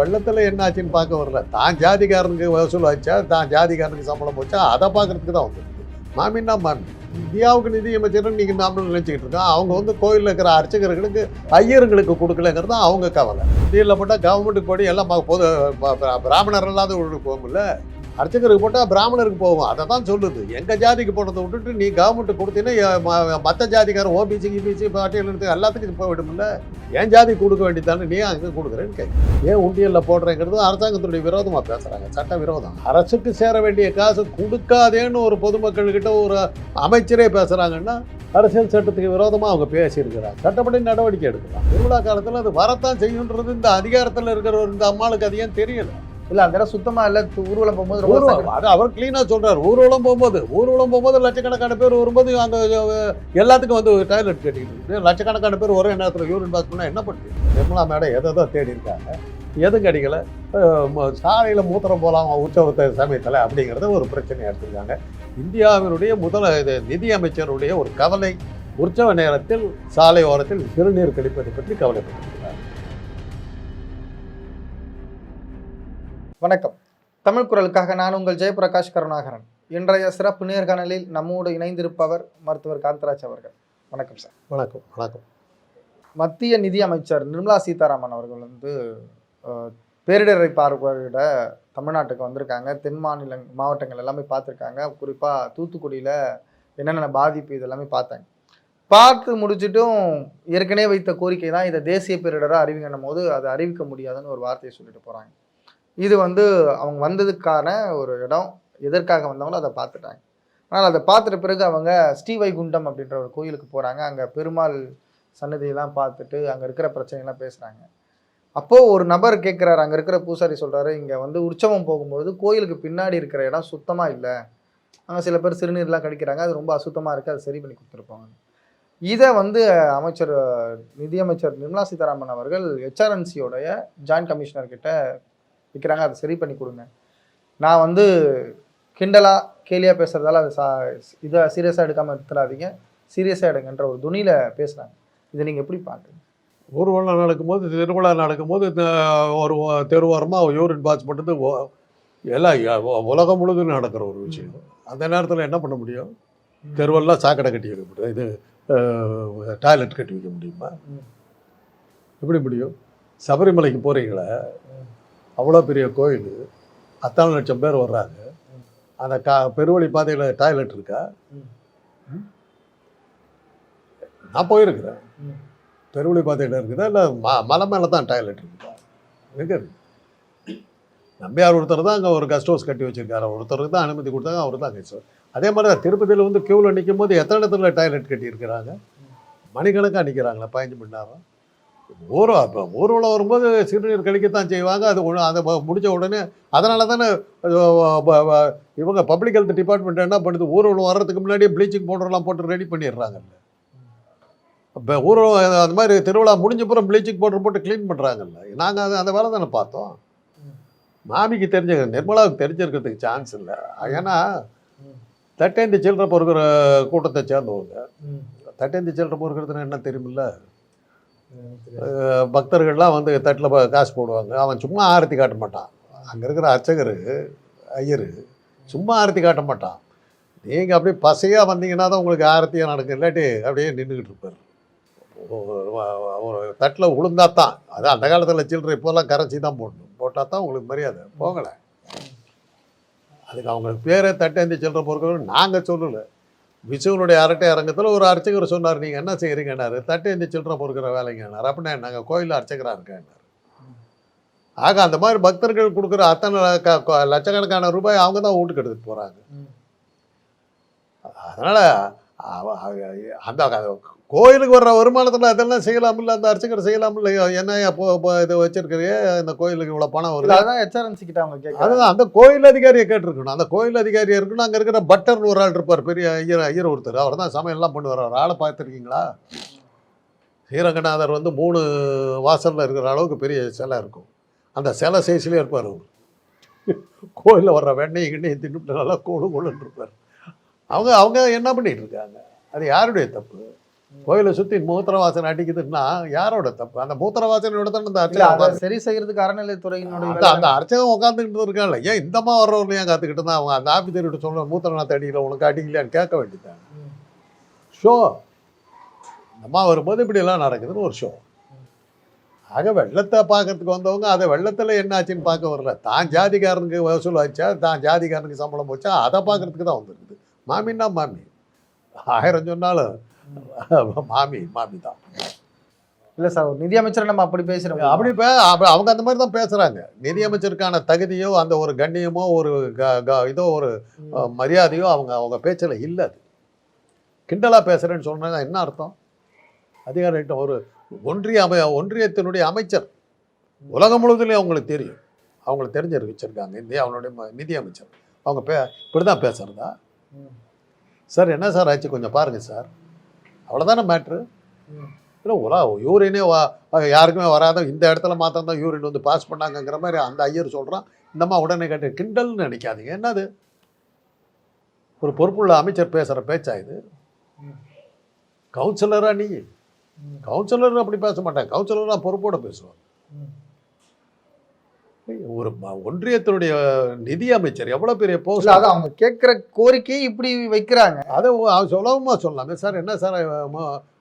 வெள்ளத்தில் என்ன ஆச்சுன்னு பார்க்க வரல. தான் ஜாதிக்காரனுக்கு வசூல் ஆச்சா தான் ஜாதிக்காரனுக்கு சம்பளம் போச்சா அதை பார்க்கறதுக்கு தான் வந்துருக்கு மாமின்னா மாமி இந்தியாவுக்கு நிதி அமைச்சர்னு நீங்கள் நாமளும் நினச்சிக்கிட்டு இருக்கோம். அவங்க வந்து கோயிலில் இருக்கிற அர்ச்சகர்களுக்கு ஐயருங்களுக்கு கொடுக்கலங்கிறது தான் அவங்க கவலை. இதில் போட்டால் கவர்மெண்ட்டுக்கு போய் எல்லாம் பொது பிராமணர் இல்லாத ஊருக்கு போகும்ல. அர்ச்சகருக்கு போட்டால் பிராமணருக்கு போவோம். அதை தான் சொல்லுது. எங்கள் ஜாதிக்கு போனதை விட்டுட்டு நீ கவர்மெண்ட்டு கொடுத்தீங்கன்னா மற்ற ஜாதிக்காரன் ஓபிசி கிபிசி பாட்டியல் எல்லாத்துக்கும் போய்விடும்ல என் ஜாதி கொடுக்க வேண்டியதானே நீ அங்கே கொடுக்குறேன்னு கேட்க. ஏன் உண்டியலில் போடுறேங்கிறது அரசாங்கத்துடைய விரோதமாக பேசுகிறாங்க சட்ட விரோதம். அரசுக்கு சேர வேண்டிய காசு கொடுக்காதேன்னு ஒரு பொதுமக்கள்கிட்ட ஒரு அமைச்சரே பேசுகிறாங்கன்னா அரசியல் சட்டத்துக்கு விரோதமாக அவங்க பேசியிருக்கிறாங்க. சட்டப்படி நடவடிக்கை எடுக்கலாம் திருவிழா காலத்தில் அது வரத்தான் செய்யுன்றது இந்த அதிகாரத்தில் இருக்கிற இந்த அம்மாளுக்கு அது ஏன் தெரியல? இல்ல அந்த இடம் சுத்தமா இல்ல. ஊர்வலம் போகும்போது ரொம்ப. அது அவர் கிளீனாக சொல்றாரு. ஊர்வலம் போகும்போது ஊர்வலம் போகும்போது லட்சக்கணக்கான பேர் வரும்போது அந்த எல்லாத்துக்கும் வந்து டாய்லெட் கட்டிக்கிட்டு லட்சக்கணக்கான பேர் ஒரே நேரத்தில் யூரின் பாஸ் பண்ணால் என்ன பண்ணுறது நிர்மலா மேடம் எதை தான் தேடி இருக்காங்க. எதுவும் கிடைக்கல சாலையில் மூத்திரம் போகலாம் உற்சவத்தை சமயத்தில் அப்படிங்கிறத ஒரு பிரச்சனையாக எடுத்திருக்காங்க. இந்தியாவினுடைய முதல் நிதி அமைச்சருடைய ஒரு கவலை உற்சவ நேரத்தில் சாலை ஓரத்தில் சிறுநீர் கழிப்பதை பற்றி கவலைப்பட்டிருக்கிறார் வணக்கம். தமிழ் குரலுக்காக நான் உங்கள் ஜெயபிரகாஷ் கருணாகரன். இன்றைய சிறப்பு நேர்காணலில் நம்மோடு இணைந்திருப்பவர் மருத்துவர் காந்தராஜ் அவர்கள். வணக்கம் சார். வணக்கம் வணக்கம். மத்திய நிதி அமைச்சர் நிர்மலா சீதாராமன் அவர்கள் வந்து பேரிடரை பார்வையிட தமிழ்நாட்டுக்கு வந்திருக்காங்க. தென் மாநில மாவட்டங்கள் எல்லாமே பார்த்துருக்காங்க. குறிப்பாக தூத்துக்குடியில் என்னென்ன பாதிப்பு இதெல்லாமே பார்த்தாங்க. பார்த்து முடிச்சிட்டும் ஏற்கனவே வைத்த கோரிக்கை தான் இதை தேசிய பேரிடராக அறிவிக்கணும் போது அதை அறிவிக்க முடியாதுன்னு ஒரு வார்த்தையை சொல்லிட்டு போகிறாங்க இது வந்து அவங்க வந்ததுக்கான ஒரு இடம் எதற்காக வந்தவங்களோ அதை பார்த்துட்டாங்க. ஆனால் அதை பார்த்துட்ட பிறகு அவங்க ஸ்ரீவைகுண்டம் அப்படின்ற ஒரு கோயிலுக்கு போகிறாங்க அங்கே பெருமாள் சன்னதியெல்லாம் பார்த்துட்டு அங்கே இருக்கிற பிரச்சனைலாம் பேசுகிறாங்க அப்போது ஒரு நபர் கேட்குறாரு அங்கே இருக்கிற பூசாரி சொல்கிறாரு இங்கே வந்து உற்சவம் போகும்போது கோயிலுக்கு பின்னாடி இருக்கிற இடம் சுத்தமாக இல்லை. அங்கே சில பேர் சிறுநீர்லாம் கழிக்கிறாங்க அது ரொம்ப அசுத்தமாக இருக்குது அதை சரி பண்ணி கொடுத்துருப்பாங்க இதை வந்து அமைச்சர் நிதியமைச்சர் நிர்மலா சீதாராமன் அவர்கள் ஹெச்ஆர்என்சியோடைய ஜாயின்ட் கமிஷனர் கிட்ட விற்கிறாங்க அதை சரி பண்ணி கொடுங்க. நான் வந்து கிண்டலா கேலியாக பேசுகிறதால அதை சா இதை சீரியஸாக எடுக்காமல் எடுத்துடாதீங்க. சீரியஸாக எடுங்கன்ற ஒரு துணியில் பேசுகிறாங்க இதை நீங்கள் எப்படி பார்க்குறீங்க? ஊர்வலம் நடக்கும்போது திருவிழா நடக்கும்போது ஒரு தெருவோரமாக யூரின் பாஸ் பண்ணுறது எல்லாம் உலகம் முழுதும் நடக்கிற ஒரு விஷயம். அந்த நேரத்தில் என்ன பண்ண முடியும்? தெருவெல்லாம் சாக்கடை கட்டி வைக்க முடியும்? இது டாய்லெட் கட்டி வைக்க முடியுமா. எப்படி முடியும்? சபரிமலைக்கு போகிறீங்களே அவ்வளோ பெரிய கோயில். அத்தனை லட்சம் பேர் வர்றாங்க. அந்த கா பெருவழி பாதையில் டாய்லெட் இருக்கா? நான் போயிருக்கிறேன். பெருவழி பாதையில் இருக்குதா? இல்லை ம மலை மேலே தான் டாய்லெட் இருக்குதா? எங்கே இருக்கு? நம்பியார் ஒருத்தர் தான் அங்கே ஒரு கெஸ்ட் ஹவுஸ் கட்டி வச்சுருக்காரு. ஒருத்தருக்கு தான் அனுமதி கொடுத்தாங்க அவர் தான் கெஸ்ட் அதே மாதிரி தான் திருப்பதியில் வந்து க்யூவில் நிற்கும் போது எத்தனை இடத்துல டாய்லெட் கட்டியிருக்கிறாங்க? மணிக்கணக்காக நிற்கிறாங்களா பதினஞ்சு மணி நேரம்? ஊரம் ஊர்வலம் வரும்போது சிறுநீர் கழிக்கத்தான் செய்வாங்க அது அதை ம- முடிச்ச உடனே அதனால தானே இவங்க பப்ளிக் ஹெல்த் டிபார்ட்மெண்ட் என்ன பண்ணுது ஊர்வலம் வர்றதுக்கு முன்னாடியே ப்ளீச்சிங் பவுடர்லாம் போட்டு ரெடி பண்ணிடுறாங்கல்ல இப்போ ஊர்வலம் அந்த மாதிரி திருவிழா முடிஞ்ச பிறகு ப்ளீச்சிங் பவுடர் போட்டு க்ளீன் பண்ணுறாங்கல்ல நாங்கள் அது அந்த வேலை தானே பார்த்தோம். மாமிக்கு தெரிஞ்ச நிர்மலாவுக்கு தெரிஞ்சிருக்கிறதுக்கு சான்ஸ் இல்லை ஏன்னா. தட்டேந்தி சில்லற பொறுக்கிற கூட்டத்தை சேர்ந்தவங்க. தட்டேந்தி சில்லற பொறுக்கிறதுன்னு என்ன தெரியுமில்ல பக்தர்கள்லாம் வந்து தட்டில் காசு போடுவாங்க. அவன் சும்மா ஆரத்தி காட்ட மாட்டான். அங்கே இருக்கிற அர்ச்சகர் ஐயர் சும்மா ஆரத்தி காட்ட மாட்டான். நீங்கள் அப்படியே பசையாக வந்தீங்கன்னா தான் உங்களுக்கு ஆரத்தியாக நடக்கும். இல்லாட்டி அப்படியே நின்றுக்கிட்டு இருப்பார். ஒரு- தட்டில் உளுந்தா தான். அது அந்த காலத்தில் சில்லறை இப்போல்லாம் கரைச்சி தான் போடணும். போட்டால் தான் உங்களுக்கு மரியாதை. போகலை. அதுக்கு அவங்களுக்கு பேரே தட்டேந்தி சில்லற பொறுக்கிறோம் நாங்கள் சொல்லலை. விசுவனுடைய அரட்டை அரங்கத்தில் ஒரு அர்ச்சகர் சொன்னார் நீங்கள் என்ன செய்கிறீங்கன்னாரு தட்டேந்தி சில்லறை பொறுக்கிற வேலைங்கன்னார். அப்படின்னா நாங்கள் கோயிலில் அர்ச்சகராக இருக்கேன்னார். ஆக அந்த மாதிரி பக்தர்கள் கொடுக்குற அத்தனை லட்சக்கணக்கான ரூபாய் அவங்க தான் வீட்டுக்கு எடுத்துகிட்டு போகிறாங்க. அதனால் அந்த கோயிலுக்கு வர்ற வருமானத்தில் அதெல்லாம் செய்யலாமில்ல அந்த அர்ச்சகர் செய்யலாமில்ல என்ன இப்போ இது வச்சிருக்கிறியே இந்த கோயிலுக்கு இவ்வளோ பணம் வருது? அதான் ஹெச்ஆர்என்சி கிட்ட அவங்க கேட்குறாங்க அதுதான் அந்த கோயில் அதிகாரியை கேட்டிருக்கணும். அந்த கோயில் அதிகாரியா இருக்கணும். அங்கே இருக்கிற பட்டர்னு ஒரு ஆள் இருப்பார் பெரிய ஐயர் ஐயர் ஒருத்தர். அவர் தான் சமையல்லாம் பண்ணுவார். அவர் ஆளை பார்த்துருக்கீங்களா? ஸ்ரீரங்கநாதர் வந்து மூணு வாசலில் இருக்கிற அளவுக்கு பெரிய சிலை இருக்கும். அந்த சிலை சைஸ்லேயே இருப்பார் அவர். கோயிலில் வர்ற வெண்ணெய் கிண்ணெய் தின்னுட்டு நல்லா கோடு கோடுன்னு இருப்பார். அவங்க அவங்க என்ன பண்ணிட்டு இருக்காங்க அது யாருடைய தப்பு? கோயிலை சுற்றி மூத்திர வாசனை அடிக்குதுன்னா யாரோட தப்பு? அந்த மூத்திர வாசனையோட தான் அதை உட்கார்ந்து- சரி செய்யறதுக்கு அறநிலைத்துறையினுடைய அந்த அர்ச்சகன் உட்காந்துக்கிட்டு இருக்கான்ல ஏன் இந்தமா வர்றவங்க ஏன் காத்துக்கிட்டு தான் அவங்க அந்த ஆபீசர் கிட்ட சொல்ல மூத்திர நாத்த அடிக்கல உனக்கு அடிக்கலையான்னு கேட்க வேண்டியதான் ம். ஷோ அம்மா வரும்போது இப்படி எல்லாம் நடக்குதுன்னு ஒரு ஷோ ஆக வெள்ளத்தை பார்க்கறதுக்கு வந்தவங்க அதை வெள்ளத்தில் என்ன ஆச்சுன்னு பார்க்க வரல. தான் ஜாதிக்காரனுக்கு வசூல் ஆச்சா? தான் ஜாதிக்காரனுக்கு சம்பளம் போச்சா? அதை பார்க்கறதுக்கு தான் வந்திருக்குது. மாமின்னா மாமி. ஆயிரம் சொன்னாலும் மாமி மாமி தான். இல்ல சார் ஒரு நிதி அமைச்சரை நம்ம அப்படி பேசுறோம். அப்படி பே அப்ப அவங்க அந்த மாதிரி தான் பேசுகிறாங்க நிதியமைச்சருக்கான தகுதியோ அந்த ஒரு கண்ணியமோ ஒரு இதோ ஒரு மரியாதையோ அவங்க அவங்க பேச்சில் இல்லை அது. கிண்டலாக பேசுகிறேன்னு சொன்னாங்க என்ன அர்த்தம்? அதிகாரிகிட்ட ஒரு ஒன்றிய அமை ஒன்றியத்தினுடைய அமைச்சர். உலகம் முழுவதுலேயும் அவங்களுக்கு தெரியும். அவங்களுக்கு தெரிஞ்ச வச்சுருக்காங்க இந்தியாவுடைய ம- நிதி அமைச்சர் அவங்க பே இப்படி தான் பேசுகிறதா. சார் என்ன சார் ஆச்சு? கொஞ்சம் பாருங்கள் சார். அவ்வளோதானே மேட்ரு இல்லை உலா யூரினே வா யாருக்குமே வராத இந்த இடத்துல மாத்திரம் தான் யூரின் வந்து பாஸ் பண்ணாங்கங்கிற மாதிரி அந்த ஐயர் சொல்கிறான் இந்தம்மா உடனே கேட்டு கிண்டல்னு நினைக்காதீங்க. என்னது? ஒரு பொறுப்புள்ள அமைச்சர் பேசுகிற பேச்சா இது? கவுன்சிலராக நீ? கவுன்சிலர் அப்படி பேச மாட்டேன் கவுன்சிலர் தான் பொறுப்போட பேசுவாங்க. ஒரு ஒன்றியத்தினுடைய நிதி அமைச்சர் எவ்வளோ பெரிய போஸ்ட் அது அவங்க கேட்கிற கோரிக்கையை இப்படி வைக்கிறாங்க. அதை சொல்லவுமா சொல்லலாமே சார். என்ன சார்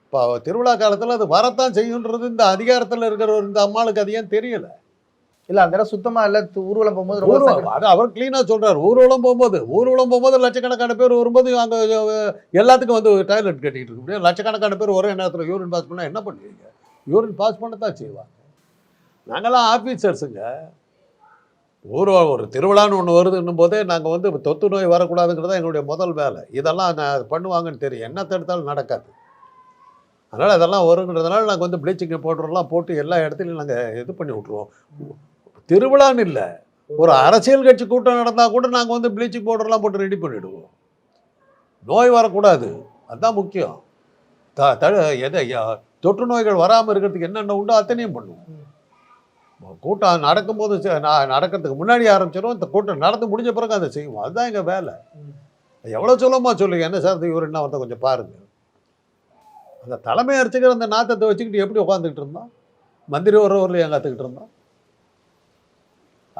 இப்போ திருவிழா காலத்தில் அது வரத்தான் செய்யுன்றது இந்த அதிகாரத்தில் இருக்கிற இந்த அம்மாளுக்கு அது ஏன் தெரியல? இல்ல அந்த இடம் சுத்தமா இல்ல. ஊர்வலம் போகும்போது ஊர்வலம். அது அவர் கிளீனாக சொல்றாரு. ஊர்வலம் போகும்போது ஊர்வலம் போகும்போது லட்சக்கணக்கான பேர் வரும்போது அங்கே எல்லாத்துக்கும் வந்து டாய்லெட் கட்டிட்டு இருக்க. முடியும் லட்சக்கணக்கான பேர் ஒரே நேரத்தில் யூரின் பாஸ் பண்ணால் என்ன பண்ணுவீங்க? யூரின் பாஸ் பண்ண தான் செய்வாங்க. நாங்களாம் ஆஃபீஸர்ஸுங்க ஊர்வலம் ஒரு திருவிழான்னு ஒன்று வருதுன்னும் போதே நாங்கள் வந்து தொத்து நோய் வரக்கூடாதுங்கிறது தான் எங்களுடைய முதல் வேலை. இதெல்லாம் நான் பண்ணுவாங்கன்னு தெரியும். என்ன தடுத்தாலும் நடக்காது. அதனால் அதெல்லாம் வருங்கிறதுனால நாங்கள் வந்து ப்ளீச்சிங் பவுடர்லாம் போட்டு எல்லா இடத்துலையும் நாங்கள் இது பண்ணி விட்ருவோம் திருவிழான்னு இல்லை. ஒரு அரசியல் கட்சி கூட்டம் நடந்தால் கூட நாங்கள் வந்து ப்ளீச்சிங் பவுடர்லாம் போட்டு ரெடி பண்ணிவிடுவோம் நோய் வரக்கூடாது. அதுதான் முக்கியம். த த எதை தொற்று நோய்கள் வராமல் இருக்கிறதுக்கு என்னென்ன உண்டோ அத்தனையும் பண்ணுவோம். கூட்டம் நடக்கும்போது நான் நடக்கிறதுக்கு முன்னாடி ஆரம்பிச்சிடும் இந்த கூட்டம் நடந்து முடிஞ்ச பிறகு அதை செய்வோம். அதுதான் எங்கள் வேலை. எவ்வளோ சொல்லமா சொல்லுங்க. என்ன சார் இவர் என்ன வந்து கொஞ்சம் பாருங்க. அந்த தலைமை அரைச்சிக்கிற அந்த நாத்தத்தை வச்சுக்கிட்டு எப்படி உட்காந்துக்கிட்டு இருந்தான் மந்திரி ஒரு ஊரில் எங்க கற்றுக்கிட்டு இருந்தான்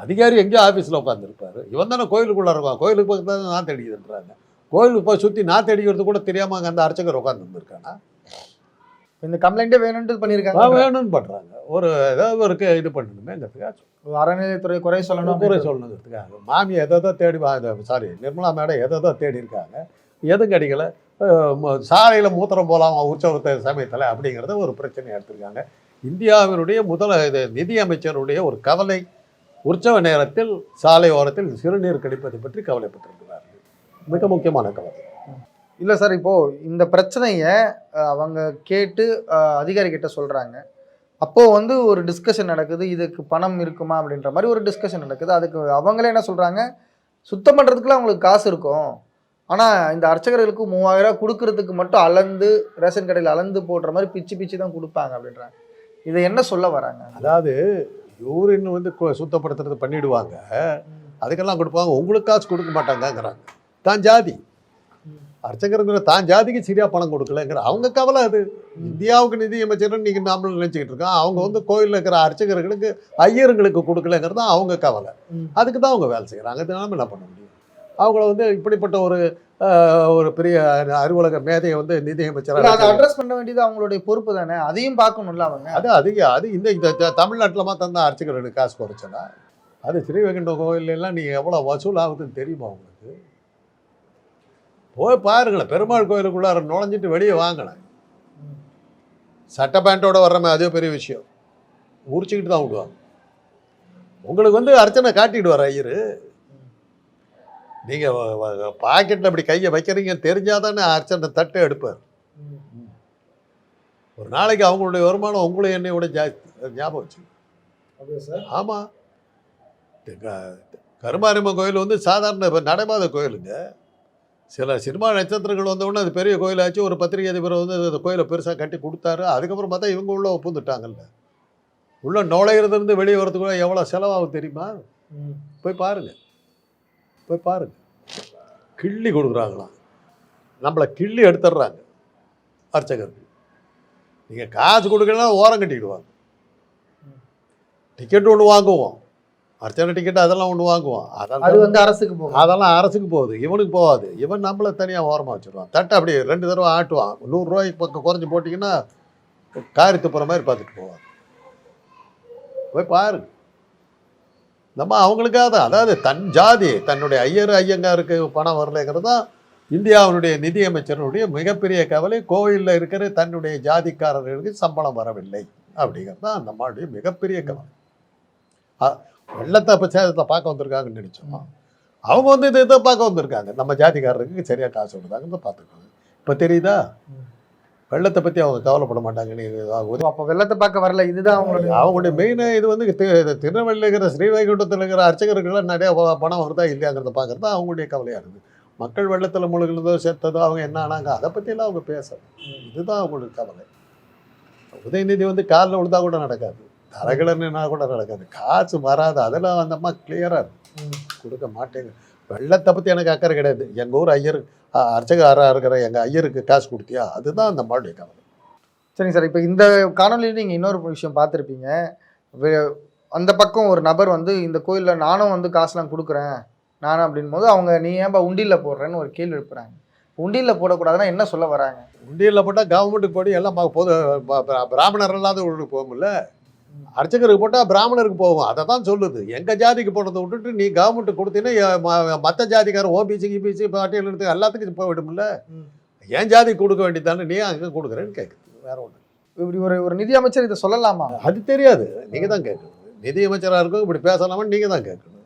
அதிகாரி எங்கேயோ ஆஃபீஸில் உட்காந்துருப்பாரு இவன் தானே கோயிலுக்குள்ளே இருக்கான். கோயிலுக்கு பக்கத்துல தான் நாற்று அடிக்குதுன்றாங்க கோயிலுக்கு போய் சுற்றி நாற்று அடிக்கிறது கூட தெரியாமல் அங்கே அந்த அர்ச்சகர் உட்காந்து இருந்திருக்கானா? இந்த கம்ப்ளைண்டே வேணும்னு பண்ணிருக்காங்க. வேணும்னு பண்ணுறாங்க ஒரு ஏதாவது ஒரு இது பண்ணணுமேங்கிறதுக்காக அறநிலையத்துறை குறை சொல்லணும் குறை சொல்லணுங்கிறதுக்காக. மாமி எதை தேடி சாரி நிர்மலா மேடம் எதை தேடி இருக்காங்க. எதுவும் கிடைக்கல. சாலையில் மூத்திரம் போகலாம் உற்சவத்தை சமயத்தில் அப்படிங்கிறத ஒரு பிரச்சனையை எடுத்திருக்காங்க. இந்தியாவினுடைய முதல இது நிதி அமைச்சருடைய ஒரு கவலை உற்சவ நேரத்தில் சாலை ஓரத்தில் சிறுநீர் கழிப்பதை பற்றி கவலைப்பட்டிருக்கிறார்கள். மிக முக்கியமான கவலை. இல்ல சார் இப்போ இந்த பிரச்சனைய அவங்க கேட்டு அஹ், அதிகாரி கிட்ட சொல்றாங்க. அப்போ வந்து ஒரு டிஸ்கஷன் நடக்குது இதுக்கு பணம் இருக்குமா அப்படின்ற மாதிரி ஒரு டிஸ்கஷன் நடக்குது. அதுக்கு அவங்களே என்ன சொல்றாங்க சுத்தம் பண்றதுக்குலாம் அவங்களுக்கு காசு இருக்கும். ஆனா இந்த அர்ச்சகர்களுக்கு மூவாயிரம் கொடுக்கறதுக்கு மட்டும் அளந்து ரேஷன் கடையில் அளந்து போடுற மாதிரி பிச்சு பிச்சு தான் கொடுப்பாங்க அப்படின்றாங்க. இதை என்ன சொல்ல வராங்க? அதாவது யூரின் வந்து சுத்தப்படுத்துறது பண்ணிடுவாங்க. அதுக்கெல்லாம் கொடுப்பாங்க. உங்களுக்கு காசு கொடுக்க மாட்டாங்கங்கிறாங்க. தான் ஜாதி. அர்ச்சகருங்கிற தான் ஜாதிக்கு சரியா பணம் கொடுக்கலங்கிற அவங்க கவலை அது. இந்தியாவுக்கு நிதி அமைச்சர்னு நீங்கள் நாமளும் நினச்சிக்கிட்டு இருக்கோம். அவங்க வந்து கோயிலில் இருக்கிற அர்ச்சகர்களுக்கு ஐயருங்களுக்கு கொடுக்கலங்கிறது தான் அவங்க கவலை. அதுக்கு தான் அவங்க வேலை செய்கிறாங்க அது நாம என்ன பண்ண முடியும்? அவங்கள வந்து இப்படிப்பட்ட ஒரு ஒரு பெரிய அலுவலக மேதையை வந்து நிதி இல்ல, அதை அமைச்சராக அட்ரஸ் பண்ண வேண்டியது அவங்களுடைய பொறுப்பு தானே? அதையும் பார்க்கணும்ல அவங்க? அது அதிக அது இந்த இந்த தமிழ்நாட்டுல மாத்திரம் தான் அர்ச்சகர்களுக்கு காசு குறைச்சலா அது ஸ்ரீவைகுண்ட கோயில்ல எல்லாம் நீங்கள் எவ்வளோ வசூல் ஆகுதுன்னு தெரியுமா உங்களுக்கு? போய் பாருங்களேன். பெருமாள் கோயிலுக்குள்ளார நுழைஞ்சிட்டு வெளியே வாங்கினேன் சட்டை பேண்ட்டோட வர்றமே அதே பெரிய விஷயம். உரிச்சுக்கிட்டு தான் விடுவாங்க. உங்களுக்கு வந்து அர்ச்சனை காட்டிடுவார் ஐயர். நீங்கள் பாக்கெட்டில் அப்படி கையை வைக்கிறீங்கன்னு தெரிஞ்சாதானே அர்ச்சனை தட்டை எடுப்பார். ஒரு நாளைக்கு அவங்களுடைய வருமானம் உங்களை என்னை விட ஜாஸ்தி ஞாபகம் வச்சு ஆமாம் கருமாரியம்மன் கோயில் வந்து சாதாரண இப்ப நடைபாத கோயிலுங்க. சில சினிமா நட்சத்திரங்கள் வந்த உடனே அது பெரிய கோயிலாச்சு. ஒரு பத்திரிகை அதிபர் வந்து அந்த கோயிலை பெருசாக கட்டி கொடுத்தாரு. அதுக்கப்புறம் பார்த்தா இவங்க உள்ள ஒப்புந்துட்டாங்கல்ல. உள்ள நுழையிறதுலேருந்து வெளியே வரதுக்குள்ள எவ்வளோ செலவாகும் தெரியுமா? போய் பாருங்க. போய் பாருங்க. கிள்ளி கொடுக்குறாங்களாம். நம்மளை கிள்ளி எடுத்துடுறாங்க அர்ச்சகருக்கு நீங்கள் காசு கொடுக்கலாம் ஓரம் கட்டிடுவாங்க. டிக்கெட் ஒன்று வாங்குவோம். அர்ச்சனை டிக்கெட் அதெல்லாம் ஒன்று வாங்குவோம் அது அதெல்லாம் வந்து அரசுக்கு போகும். அதெல்லாம் அரசுக்கு போகுது. இவனுக்கு போகாது. இவன் நம்மளை தனியாக ஓரமாக வச்சுருவான். தட்டை அப்படியே ரெண்டு தடவை ஆட்டுவான். நூறுரூவாய்க்கு பக்கம் குறைஞ்சி போட்டிங்கன்னா காரி துப்புற மாதிரி பார்த்துட்டு போவான். போய் பாரு. நம்ம அவங்களுக்காக தான். அதாவது தன் ஜாதி தன்னுடைய ஐயர் ஐயங்காருக்கு பணம் வரலைங்கிறது தான் இந்தியாவினுடைய நிதியமைச்சருடைய மிகப்பெரிய கவலை. கோயிலில் இருக்கிற தன்னுடைய ஜாதிக்காரர்களுக்கு சம்பளம் வரவில்லை. அப்படிங்கிறது தான் அந்த மாடைய மிகப்பெரிய கவலை. வெள்ளத்தை அப்போ சேதத்தை பார்க்க வந்திருக்காங்கன்னு நினச்சோம்? அவங்க வந்து இதை இதை பார்க்க வந்திருக்காங்க. நம்ம ஜாதிக்காரருக்கு சரியாக காசு விடுதாங்கன்னு பார்த்துருக்காங்க இப்போ தெரியுதா. வெள்ளத்தை பற்றி அவங்க கவலைப்பட மாட்டாங்க நீ உதவி அப்ப வெள்ளத்தை பார்க்க வரல. இதுதான் அவங்களுடைய அவங்களுடைய மெயினாக இது வந்து திருநெல்வேலியில் இருக்கிற ஸ்ரீவைகுண்டத்தில் இருக்கிற அர்ச்சகர்கள்லாம் நிறைய பணம் வருதா இல்லையாங்கிறத பார்க்குறது அவங்களுடைய கவலையாக இருக்குது. மக்கள் வெள்ளத்தில் முழுகினதோ செத்ததோ அவங்க என்ன ஆனாங்க அதை பற்றியெல்லாம் அவங்க பேசல. இதுதான் அவங்களுக்கு கவலை. உதயநிதி வந்து காலில் விழுந்தா கூட நடக்காது. தரகிழன்னா கூட நடக்காது. காசு வராது. அதெல்லாம் அந்த அம்மா கிளியராக. கொடுக்க மாட்டேங்க. வெள்ளத்தை பற்றி எனக்கு அக்கறை கிடையாது. எங்கள் ஊர் ஐயர் அர்ச்சகராக இருக்கிற எங்கள் ஐயருக்கு காசு கொடுத்தியா? அதுதான் அந்த அம்மாவுடைய கவலை. சரிங்க சார். இப்போ இந்த காணொலியில் நீங்கள் இன்னொரு விஷயம் பார்த்துருப்பீங்க. அந்த பக்கம் ஒரு நபர் வந்து இந்த கோயிலில் நானும் வந்து காசுலாம் கொடுக்குறேன். நானும் அப்படின் போது அவங்க நீ ஏன்பா உண்டியில் போடுறேன்னு ஒரு கேள்வி எழுப்புறாங்க. உண்டியில் போடக்கூடாதுன்னா என்ன சொல்ல வராங்க? உண்டியலில் போட்டால் கவர்மெண்ட்டுக்கு போய் எல்லாம் பொது பிராமணர் இல்லாதவங்களுக்கு போகும்ல. அர்ச்சகருக்கு போட்டால் பிராமணருக்கு போகும். அதை தான் சொல்லுது. எங்கள் ஜாதிக்கு போடுறதை விட்டுட்டு நீ கவர்மெண்ட்டுக்கு கொடுத்தீங்கன்னா மற்ற ஜாதிக்காரர் ஓபிசி கிபிசி பாட்டியல் எடுத்து எல்லாத்துக்கும் போய்விடும்ல. என் ஜாதிக்கு கொடுக்க வேண்டியதானே நீ அங்கே கொடுக்குறேன்னு கேட்குது வேற ஒன்று இப்படி ஒரு ஒரு நிதி அமைச்சர் இதை சொல்லலாமா? அது தெரியாது. நீங்கள் தான் கேட்கணும். நிதியமைச்சராக இருக்கும் இப்படி பேசலாமான்னு நீங்கள் தான் கேட்கணும்.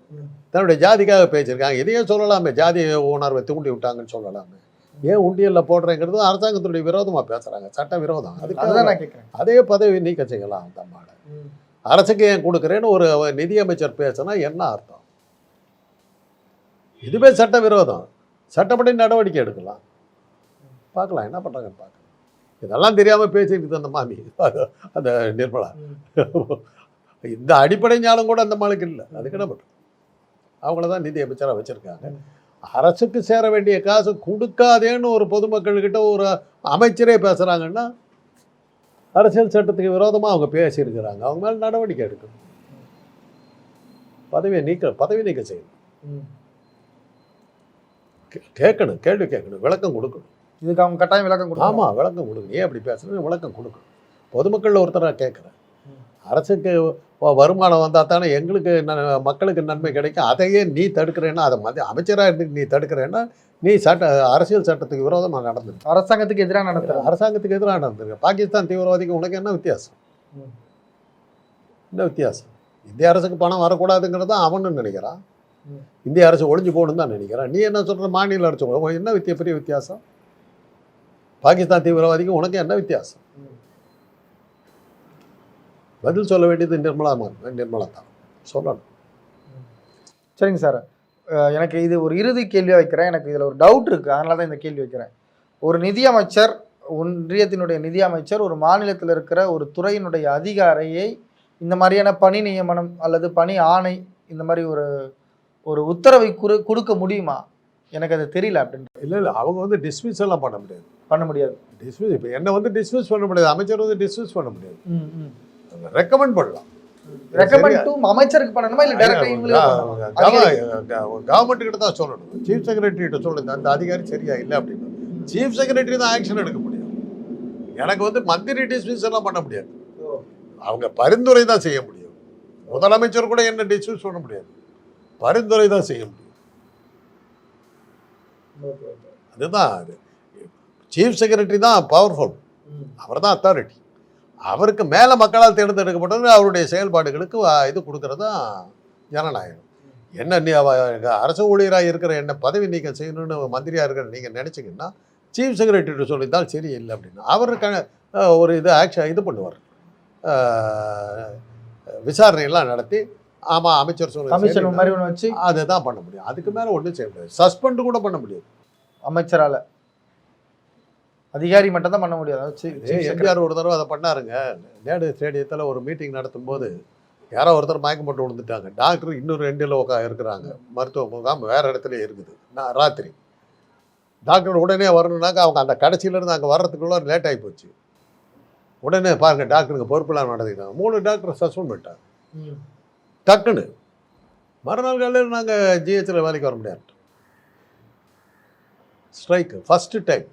தன்னுடைய ஜாதிக்காக பேசியிருக்காங்க. இதையே சொல்லலாமே. ஜாதி உணர்வை தூண்டி விட்டாங்கன்னு சொல்லலாமே. ஏன் உண்டியலில் போடுறேங்கிறது அரசாங்கத்துடைய விரோதமாக பேசுகிறாங்க சட்ட விரோதம் அதுதான் அதுக்காக நான் கேட்குறேன் அதே பதவி நீக்க செய்யலாம் அந்த அம்மாவை அரசுக்கு ஏன் கொடுக்குறேன்னு ஒரு நிதியமைச்சர் பேசினா என்ன அர்த்தம்? இதுவே சட்ட விரோதம் சட்டப்படி நடவடிக்கை எடுக்கலாம். பார்க்கலாம். என்ன பண்ணுறாங்கன்னு பார்க்கலாம். இதெல்லாம் தெரியாமல் பேசிட்டு அந்த மாமி அந்த நிர்மலா. இந்த அடிப்படை ஞானம் கூட அந்த மாளுக்கு இல்லை. அதுக்கு என்ன பண்ணுறது அவங்கள தான் நிதி அமைச்சராக வச்சுருக்காங்க அரசுக்கு சேர வேண்டிய காசு கொடுக்காதேன்னு ஒரு பொதுமக்கள்கிட்ட ஒரு அமைச்சரே பேசுகிறாங்கன்னா அரசியல் சட்டத்துக்கு விரோதமாக அவங்க பேசியிருக்கிறாங்க. அவங்க மேலே நடவடிக்கை எடுக்கணும். பதவியை நீக்க பதவி நீக்க செய்யணும். கேட்கணும் கேள்வி கேட்கணும் விளக்கம் கொடுக்கணும். இதுக்கு அவங்க கட்டாயம் விளக்கம் கொடுக்கணும். ஆமாம் விளக்கம் கொடுக்கணும். ஏன் அப்படி பேசுறது விளக்கம் கொடுக்கணும். பொதுமக்கள் ஒருத்தராக கேட்குறேன் அரசுக்கு வருமானம் வந்தால் தானே எங்களுக்கு ந- மக்களுக்கு நன்மை கிடைக்கும். அதையே நீ தடுக்கிறேன்னா அதை மத்திய அமைச்சராக இருந்து நீ தடுக்கிறேன்னா நீ சட்ட அரசியல் சட்டத்துக்கு விரோதமாக நடந்துருக்கு அரசாங்கத்துக்கு எதிராக நடத்துறாங்க அரசாங்கத்துக்கு எதிராக நடந்திருக்கு பாகிஸ்தான் தீவிரவாதிக்கு உனக்கு என்ன வித்தியாசம். என்ன வித்தியாசம்? இந்திய அரசுக்கு பணம் வரக்கூடாதுங்கிறது தான் அவனும் நினைக்கிறான். இந்திய அரசு ஒழிஞ்சு போகணும்னு தான் நினைக்கிறான். நீ என்ன சொல்ற? மாநில அரசு என்ன வித்திய பெரிய வித்தியாசம்? பாகிஸ்தான் தீவிரவாதிக்கு உனக்கு என்ன வித்தியாசம். பதில் சொல்ல வேண்டியது நிர்மலா நிர்மலா தான் சொல்லணும். சரிங்க சார். எனக்கு இது ஒரு இறுதி கேள்வியாக வைக்கிறேன். எனக்கு இதில் ஒரு டவுட் இருக்குது அதனால தான் இந்த கேள்வி வைக்கிறேன். ஒரு நிதியமைச்சர் ஒன்றியத்தினுடைய நிதியமைச்சர் ஒரு மாநிலத்தில் இருக்கிற ஒரு துறையினுடைய அதிகாரியை இந்த மாதிரியான பணி நியமனம் அல்லது பணி ஆணை இந்த மாதிரி ஒரு ஒரு உத்தரவை குறு கொடுக்க முடியுமா? எனக்கு அது தெரியல அப்படின்னு இல்லை இல்லை. அவங்க வந்து டிஸ்மிஸ் எல்லாம் பண்ண முடியாது. பண்ண முடியாது. டிஸ்மிஸ் இப்போ என்ன வந்து டிஸ்மிஸ் பண்ண முடியாது. அமைச்சர் வந்து டிஸ்மிஸ் பண்ண முடியாது. ரெக்கமெண்ட் பண்ணலாம். அமைச்சருக்கு பண்ணணுமா இல்லை. கவர்மெண்ட் கிட்ட தான் சொல்லணும். சீஃப் செக்ரட்டரி கிட்ட சொல்லணும். அந்த அதிகாரி சரியா இல்லை அப்படின்னு. சீஃப் செக்ரட்டரி தான் ஆக்ஷன் எடுக்க முடியும். எனக்கு வந்து மந்திரி டிஸ்மிஸ் எல்லாம் பண்ண முடியாது. அவங்க பரிந்துரை தான் செய்ய முடியும். முதலமைச்சர் கூட என்ன டிஸ்மிஸ் பண்ண முடியாது. பரிந்துரை தான் செய்ய முடியும். அதுதான் அது. சீஃப் செக்ரட்டரி தான் பவர்ஃபுல். அவர் தான் அத்தாரிட்டி அவருக்கு மேலே மக்களால் தேர்ந்தெடுக்கப்பட்டது அவருடைய செயல்பாடுகளுக்கு இது கொடுக்கறது தான் ஜனநாயகம். என்ன நீ அரசு ஊழியராக இருக்கிற என்ன பதவி நீக்கம் செய்யணும்னு மந்திரியாக இருக்கிற நீங்கள் நினச்சிங்கன்னா சீஃப் செக்ரட்டரிட்ட சொல்லியிருந்தால் சரி இல்லை அப்படின்னு. அவர் க அஹ், ஒரு இது ஆக்ஷன் இது பண்ணுவார். விசாரணையெல்லாம் நடத்தி ஆமாம் அமைச்சர் கமிஷன் சொல்லி மாதிரி ஒன்று வச்சு அதுதான் பண்ண முடியும். அதுக்கு மேலே ஒன்றும் செய்ய முடியாது. சஸ்பெண்ட் கூட பண்ண முடியாது. அமைச்சரால. அதிகாரி மட்டும் தான் பண்ண முடியாது. எம்ஜிஆர் ஒரு தடவை அதை பண்ணாருங்க. நேரு ஸ்டேடியத்தில் ஒரு மீட்டிங் நடத்தும்போது யாரோ ஒருத்தர் மயக்கம் போட்டு விழுந்துட்டாங்க. டாக்டர் இன்னும் ரெண்டில் உட்கா இருக்கிறாங்க. மருத்துவ முகாம் வேறு இடத்துல இருக்குது. நான் ராத்திரி. டாக்டர் உடனே வரணுன்னாக்க அவங்க அந்த கடைசியிலேருந்து அங்கே வர்றதுக்குள்ள லேட் ஆகி போச்சு. உடனே பாருங்க டாக்டருங்க பொறுப்பெல்லாம் நடந்துக்கிட்டாங்க. மூணு டாக்டர் சஸ்பெண்ட் பண்ணிட்டாங்க. டக்குன்னு மறுநாள் காலையில் நாங்கள் ஜிஹெச்சில் வேலைக்கு வர முடியாது. Strike first time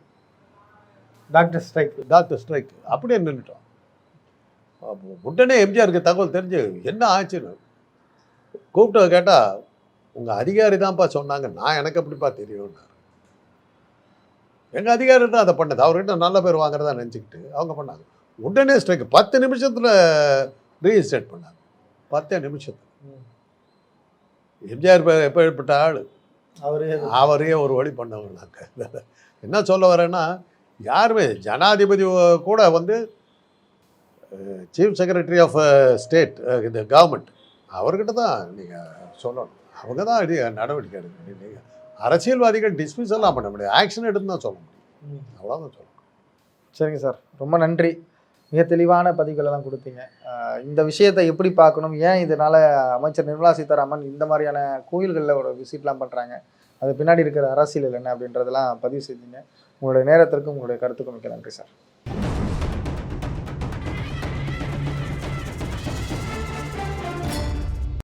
doctor strike. Doctor strike. அப்படியே நின்றுட்டோம் உடனே எம்ஜிஆருக்கு தகவல் தெரிஞ்சு என்ன ஆச்சுன்னு? கூப்பிட்டு கேட்டால் உங்கள் அதிகாரி தான்ப்பா சொன்னாங்க. நான் எனக்கு எப்படிப்பா தெரியும்னாரு. எங்கள் அதிகாரி தான் அதை பண்ணது. அவர்கிட்ட நல்ல பேர் வாங்குறதா நினச்சிக்கிட்டு அவங்க பண்ணாங்க. உடனே ஸ்ட்ரைக். பத்து நிமிஷத்தில் ரீஇன்ஸ்டேட் பண்ணாங்க. பத்தே நிமிஷத்தில். எம்ஜிஆர் பே- எப்பேற்பட்ட ஆள்? அவரே. அவரையே ஒரு வழி பண்ணவங்க நாங்கள் என்ன சொல்ல வரேன்னா யாருமே ஜனாதிபதி கூட வந்து சீஃப் செக்ரட்டரி ஆஃப் ஸ்டேட் இந்த கவர்மெண்ட் அவர்கிட்ட தான் நீங்கள் சொல்லணும். அவங்க தான் அடி நடவடிக்கை எடுக்கணும் நீங்கள் அரசியல்வாதிகள் டிஸ்மிஸ் எல்லாம் பண்ண முடியாது. ஆக்ஷன் எடுத்து தான் சொல்ல முடியும். அவ்வளோதான் சொல்லணும் சரிங்க சார். ரொம்ப நன்றி. மிக தெளிவான பதிவுகள் எல்லாம் கொடுத்தீங்க. இந்த விஷயத்தை எப்படி பார்க்கணும்? ஏன் இதனால அமைச்சர் நிர்மலா சீதாராமன் இந்த மாதிரியான கோயில்களில் ஒரு விசிட்லாம் பண்ணுறாங்க அது பின்னாடி இருக்கிற அரசியல் என்ன அப்படின்றதெல்லாம் பதிவு செஞ்சீங்க உங்களுடைய நேரத்திற்கும் உங்களுடைய கருத்துக்கும் மிக்க நன்றி சார்.